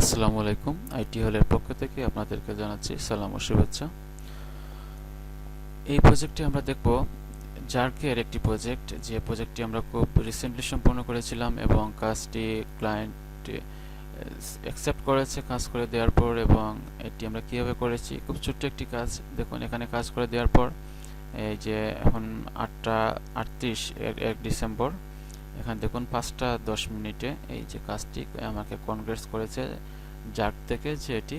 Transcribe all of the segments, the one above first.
আসসালামু আলাইকুম, আইটি হলের পক্ষ থেকে আপনাদেরকে জানাচ্ছি সালাম ও শুভেচ্ছা। এই প্রজেক্টটি আমরা দেখব জার্কের একটি প্রজেক্ট। যে প্রজেক্টটি আমরা খুব রিসেন্টলি সম্পন্ন করেছিলাম এবং কাজটি ক্লায়েন্ট অ্যাকসেপ্ট করেছে কাজ করে দেওয়ার পর এবং এটি আমরা কীভাবে করেছি, খুব ছোট্ট একটি কাজ। দেখুন, এখানে কাজ করে দেওয়ার পর, এই যে এখন আটটা আটত্রিশ এক ডিসেম্বর। এখানে দেখুন পাঁচটা দশ মিনিটে এই যে কাজটি আমাকে কনগ্রেস করেছে জার্ক থেকে যে এটি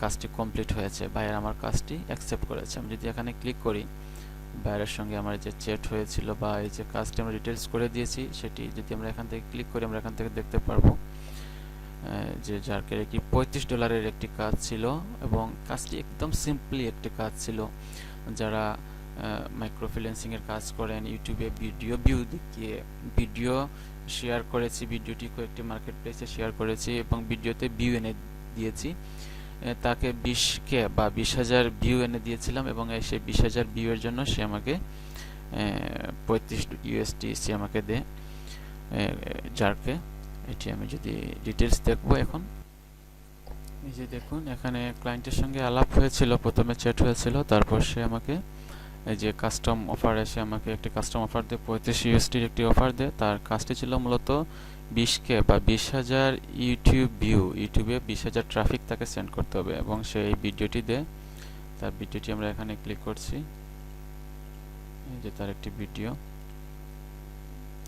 কাজটি কমপ্লিট হয়েছে। বাইরে আমার কাজটি অ্যাকসেপ্ট করেছে। আমি যদি এখানে ক্লিক করি বাইরের সঙ্গে আমার যে চ্যাট হয়েছিল বা এই যে কাজটি আমরা ডিটেলস করে দিয়েছি, সেটি যদি আমরা এখান থেকে ক্লিক করি, আমরা এখান থেকে দেখতে পারব যে জার্কের একটি পঁয়ত্রিশ ডলারের একটি কাজ ছিল এবং কাজটি একদম সিম্পলি একটি কাজ ছিল। যারা মাইক্রো ফ্রিল্যান্সিংয়ের কাজ করেন, ইউটিউবে ভিডিও ভিউ দেখিয়ে ভিডিও শেয়ার করেছি, ভিডিওটি কয়েকটি মার্কেট প্লেসে শেয়ার করেছি এবং ভিডিওতে ভিউ এনে দিয়েছি। তাকে বিশকে বা বিশ হাজার ভিউ এনে দিয়েছিলাম এবং সেই বিশ হাজার ভিউয়ের জন্য সে আমাকে পঁয়ত্রিশ ইউএসটি সে আমাকে দেয় যারকে। এটি আমি যদি ডিটেলস দেখব এখন। এই যে দেখুন, এখানে ক্লায়েন্টের সঙ্গে আলাপ হয়েছিল, প্রথমে চ্যাট হয়েছিল, তারপর সে আমাকে এই যে কাস্টম অফার এসে আমাকে একটি কাস্টম অফার দেয় পঁয়ত্রিশ ইউএসটির একটি অফার দেয়। তার কাজটি ছিল মূলত বিশ বিশকে বা বিশ হাজার ইউটিউব ভিউ ইউটিউবে বিশ হাজার ট্রাফিক তাকে সেন্ড করতে হবে এবং সে এই ভিডিওটি দেয়। তার ভিডিওটি আমরা এখানে ক্লিক করছি। এই যে তার একটি ভিডিও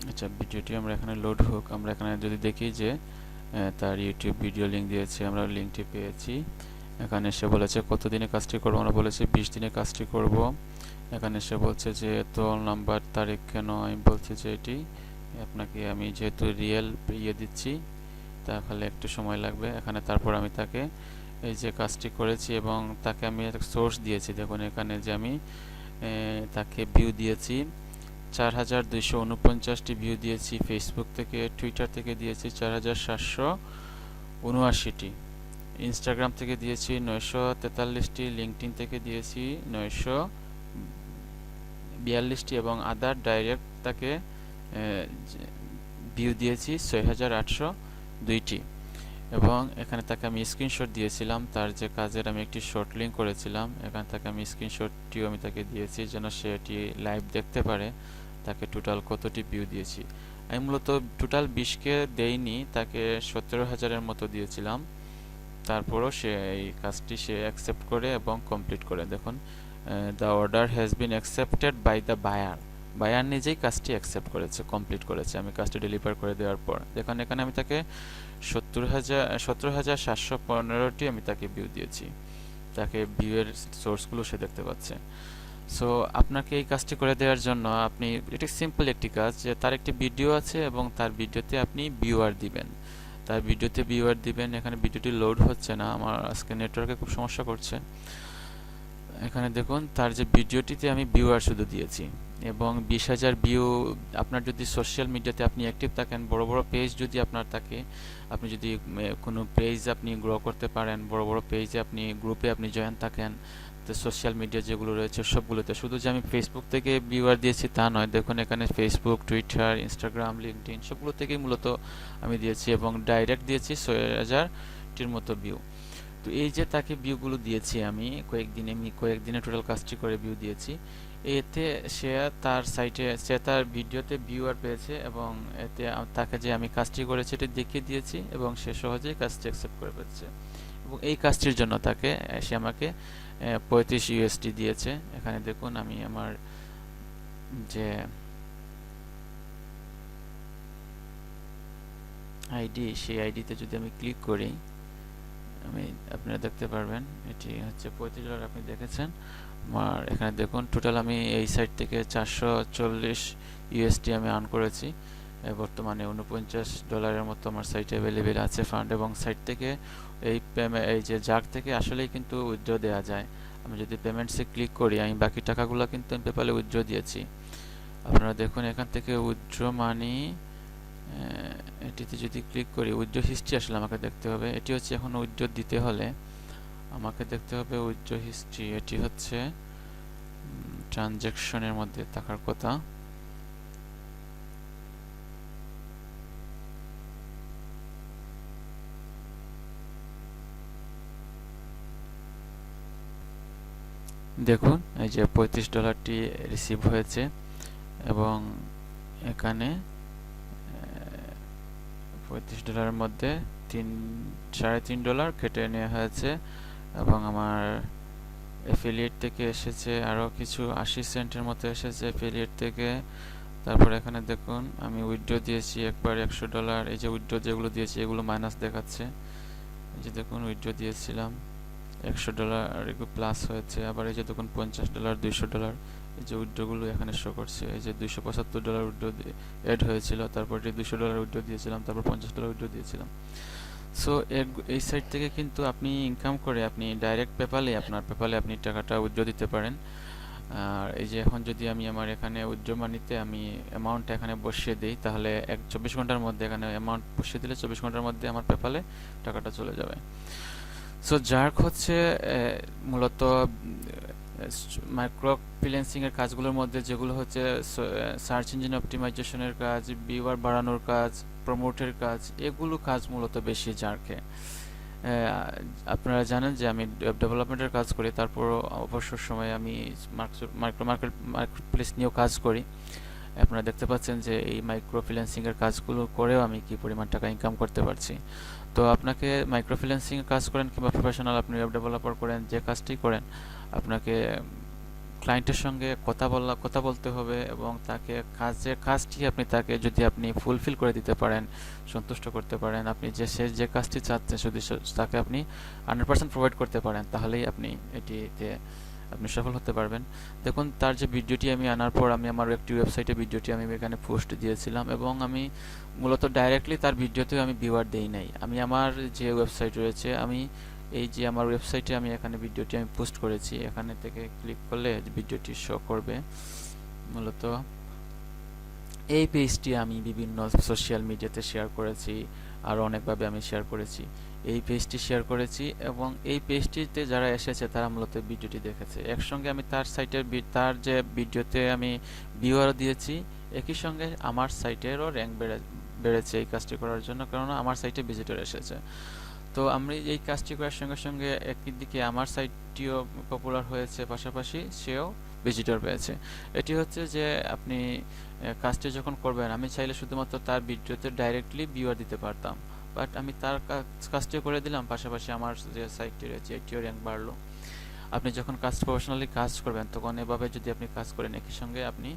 আচ্ছা ভিডিওটি আমরা এখানে লোড হোক। আমরা এখানে যদি দেখি যে তার ইউটিউব ভিডিও লিঙ্ক দিয়েছে, আমরা লিঙ্কটি পেয়েছি। এখানে সে বলেছে কত দিনে কাজটি করব? আমরা বলেছি, বিশ দিনে কাজটি করব। এখানে সে বলছে যে এত নাম্বার, তারিখ কেন? আমি বলছি যে, এটি আপনাকে আমি যেহেতু রিয়েল ইয়ে দিচ্ছি তাহলে একটু সময় লাগবে। এখানে তারপর আমি তাকে এই যে কাজটি করেছি এবং তাকে আমি সোর্স দিয়েছি। দেখুন, এখানে যে আমি তাকে ভিউ দিয়েছি, চার হাজার দুইশো উনপঞ্চাশটি ভিউ দিয়েছি। ফেসবুক থেকে, টুইটার থেকে দিয়েছি চার হাজার সাতশো উনআশিটি। ইনস্টাগ্রাম থেকে দিয়েছি নয়শো তেতাল্লিশটি লিঙ্কটিন থেকে দিয়েছি নয়শো বিয়াল্লিশটি এবং আদার ডাইরেক্ট তাকে ভিউ দিয়েছি ছয় হাজার আটশো দুইটি। এবং এখানে তাকে আমি স্ক্রিনশট দিয়েছিলাম, তার যে কাজের আমি একটি শর্ট লিঙ্ক করেছিলাম, এখানে তাকে আমি স্ক্রিনশটটিও আমি তাকে দিয়েছি যেন সে এটি লাইভ দেখতে পারে, তাকে টোটাল কতটি ভিউ দিয়েছি। আমি মূলত টোটাল বিশকে দেইনি, তাকে সতেরো হাজারের মতো দিয়েছিলাম। তারপরও সে এই কাজটি সে অ্যাকসেপ্ট করে এবং কমপ্লিট করে। দেখুন the order has been accepted by the buyer buyer নিজেই কাজটি অ্যাকসেপ্ট করেছে কমপ্লিট করেছে। আমি কাজটি ডেলিভার করে দেওয়ার পর। দেখুন, এখানে আমি তাকে সত্তর হাজার, সতেরো হাজার সাতশো পনেরোটি আমি তাকে ভিউ দিয়েছি। তাকে ভিউয়ের সোর্সগুলো সে দেখতে পাচ্ছে। সো আপনাকে এই কাজটি করে দেওয়ার জন্য আপনি, এটি সিম্পল একটি কাজ যে তার একটি ভিডিও আছে এবং তার ভিডিওতে আপনি ভিউয়ার দিবেন। তার ভিডিওতে ভিউয়ার দিবেন, এখানে ভিডিওটি লোড হচ্ছে না, আমার আজকে নেটওয়ার্কে খুব সমস্যা করছে। এখানে দেখুন, তার যে ভিডিওটিতে আমি ভিউয়ার শুধু দিয়েছি, এবং বিশ হাজার ভিউ আপনার যদি সোশ্যাল মিডিয়াতে আপনি অ্যাক্টিভ থাকেন, বড় বড় পেজ যদি আপনার থাকে, আপনি যদি কোনো পেজ আপনি গ্রো করতে পারেন, বড় বড় পেজে আপনি গ্রুপে আপনি জয়েন থাকেন তো সোশ্যাল মিডিয়া যেগুলো রয়েছে সবগুলোতে। শুধু যে আমি ফেসবুক থেকে ভিউয়ার দিয়েছি তা নয়, দেখুন এখানে ফেসবুক টুইটার ইনস্টাগ্রাম লিঙ্কডিন সবগুলো থেকেই মূলত আমি দিয়েছি এবং ডাইরেক্ট দিয়েছি ছয় হাজারটির মতো ভিউ তো এই যে তাকে ভিউগুলো দিয়েছি আমি, কয়েকদিনে আমি কয়েকদিনে টোটাল কাজটি করে ভিউ দিয়েছি, এতে সে তার সাইটে সে তার ভিডিওতে ভিউয়ার পেয়েছে এবং এতে তাকে যে আমি কাজটি করেছি এটি দেখিয়ে দিয়েছি এবং সে সহজেই কাজটি অ্যাকসেপ্ট করে ফেলছে। এবং এই কাজটির জন্য তাকে, সে আমাকে পঁয়ত্রিশ ইউএসটি দিয়েছে। এখানে দেখুন আমি আমার যে আইডি সেই আইডিতে যদি আমি ক্লিক করি, আমি আপনারা দেখতে পারবেন, এটি হচ্ছে পঁয়ত্রিশ ডলার আপনি দেখেছেন। আমার এখানে দেখুন টোটাল আমি এই সাইট থেকে চারশো চল্লিশ ইউএসটি আমি আর্ন করেছি। বর্তমানে উনপঞ্চাশ ডলারের মতো আমার সাইটে অ্যাভেলেবেল আছে ফান্ড এবং সাইট থেকে এই এই যে জাগ থেকে আসলেই কিন্তু উইথড্র দেওয়া যায়। আমি যদি পেমেন্টসে ক্লিক করি, আমি বাকি টাকাগুলো কিন্তু আমি পেপালে উইথড্র দিয়েছি। আপনারা দেখুন, এখান থেকে উইথড্র মানি এটিতে যদি ক্লিক করি উইথড্র হিস্ট্রি আসলে আমাকে দেখতে হবে। এটি হচ্ছে এখন উইথড্র দিতে হলে আমাকে দেখতে হবে উইথড্র হিস্ট্রি এটি হচ্ছে ট্রানজ্যাকশনের মধ্যে থাকার কথা। দেখুন, এই যে পঁয়ত্রিশ ডলারটি রিসিভ হয়েছে এবং এখানে পঁয়ত্রিশ ডলারের মধ্যে তিন, সাড়ে তিন ডলার কেটে নেওয়া হয়েছে এবং আমার অ্যাফিলিয়েট থেকে এসেছে আরও কিছু আশি সেন্টের মতো এসেছে অ্যাফিলিয়েট থেকে। তারপর এখানে দেখুন, আমি উইথড্র দিয়েছি একবার একশো ডলার। এই যে উইথড্র যেগুলো দিয়েছি, এগুলো মাইনাস দেখাচ্ছে। এই যে দেখুন উইথড্র দিয়েছিলাম। একশো ডলার এগুলো প্লাস হয়েছে। আবার এই যে দেখুন, পঞ্চাশ ডলার, দুইশো ডলার, এই যে উইথড্রগুলো এখানে শো করছে। এই যে দুইশো পঁচাত্তর ডলার উইথড্র অ্যাড হয়েছিল, তারপর যে দুইশো ডলার উইথড্র দিয়েছিলাম, তারপর পঞ্চাশ ডলার উইথড্র দিয়েছিলাম। সো এই সাইট থেকে কিন্তু আপনি ইনকাম করে আপনি ডাইরেক্ট পেপালে আপনার পেপালে আপনি টাকাটা উইথড্র দিতে পারেন। আর এই যে এখন যদি আমি আমার এখানে উইথড্র মানিতে আমি অ্যামাউন্ট এখানে বসিয়ে দিই, তাহলে এক, চব্বিশ ঘণ্টার মধ্যে এখানে অ্যামাউন্ট বসিয়ে দিলে চব্বিশ ঘণ্টার মধ্যে আমার পেপালে টাকাটা চলে যাবে। সো জার্ক হচ্ছে মূলত মাইক্রো ফ্রিল্যান্সিং এর কাজগুলোর মধ্যে যেগুলো হচ্ছে সার্চ ইঞ্জিন অপটিমাইজেশনের কাজ ভিউয়ার বাড়ানোর কাজ প্রমোটের কাজ, এগুলো কাজ মূলত বেশি জার্কে আপনারা জানেন যে আমি ডেভেলপমেন্টের কাজ করি তারপর অবসর সময় আমি মাইক্রো মার্কেট মার্কেট প্লেস নিয়েও কাজ করি। আপনারা দেখতে পাচ্ছেন যে এই মাইক্রো ফ্রিল্যান্সিং এর কাজগুলো করেও আমি কি পরিমাণ টাকা ইনকাম করতে পারছি। তো আপনাকে মাইক্রো ফ্রিল্যান্সিং কাজ করেন কিংবা প্রফেশনাল আপনি ওয়েব ডেভেলপার করেন, যে কাজটি করেন, আপনাকে ক্লায়েন্টের সঙ্গে কথা বলা, কথা বলতে হবে এবং তাকে কাজের কাজটি আপনি তাকে যদি আপনি ফুলফিল করে দিতে পারেন, সন্তুষ্ট করতে পারেন, আপনি যে, সে যে কাজটি চাচ্ছেন যদি তাকে আপনি হান্ড্রেড পার্সেন্ট প্রোভাইড করতে পারেন, তাহলেই আপনি এটিতে আপনি সফল হতে পারবেন। দেখুন, তার যে ভিডিওটি আমি আনার পর আমি আমার একটি ওয়েবসাইটে ভিডিওটি আমি এখানে পোস্ট দিয়েছিলাম এবং আমি মূলত ডাইরেক্টলি তার ভিডিওতেও আমি ভিউয়ার দেই নাই। আমি আমার যে ওয়েবসাইট রয়েছে, আমি এই যে আমার ওয়েবসাইটে আমি এখানে ভিডিওটি আমি পোস্ট করেছি। এখানে থেকে ক্লিক করলে ভিডিওটি শো করবে। মূলত এই পেজটি আমি বিভিন্ন সোশ্যাল মিডিয়াতে শেয়ার করেছি আরও অনেকভাবে আমি শেয়ার করেছি। এই পেজটি শেয়ার করেছি এবং এই পেজটিতে যারা এসেছে, তারা মূলত ভিডিওটি দেখেছে। একসঙ্গে আমি তার সাইটের তার যে ভিডিওতে আমি ভিউয়ারও দিয়েছি, একই সঙ্গে আমার সাইটেরও র্যাঙ্ক বেড়ে, বেড়েছে এই কাজটি করার জন্য কারণ আমার সাইটে ভিজিটর এসেছে। তো আমি এই কাজটি করার সঙ্গে সঙ্গে একই দিকে আমার সাইটটিও পপুলার হয়েছে, পাশাপাশি সেও ভিজিটর পেয়েছে। এটি হচ্ছে যে আপনি কাজটি যখন করবেন, আমি চাইলে শুধুমাত্র তার ভিডিওতে ডাইরেক্টলি ভিউয়ার দিতে পারতাম। বাট আমি তার কাজটিও করে দিলাম, পাশাপাশি আমার যে সাইটটি রয়েছে, এটিও র্যাঙ্ক বাড়লো। আপনি যখন কাজ প্রফেশনালি কাজ করবেন, তখন এভাবে যদি আপনি কাজ করেন একই সঙ্গে আপনি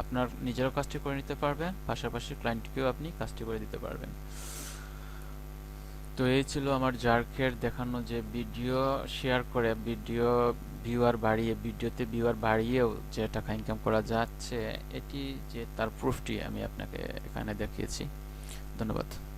আপনার নিজেরও কাজটি করে নিতে পারবেন, পাশাপাশি ক্লায়েন্টকেও আপনি কাজটি করে দিতে পারবেন। তো এই ছিল আমার জার্কের দেখানো যে ভিডিও শেয়ার করে ভিডিও ভিউয়ার বাড়িয়ে ভিডিওতে ভিউয়ার বাড়িয়েও যে টাকা ইনকাম করা যাচ্ছে, এটি যে তার প্রুফটি আমি আপনাকে এখানে দেখিয়েছি। ধন্যবাদ।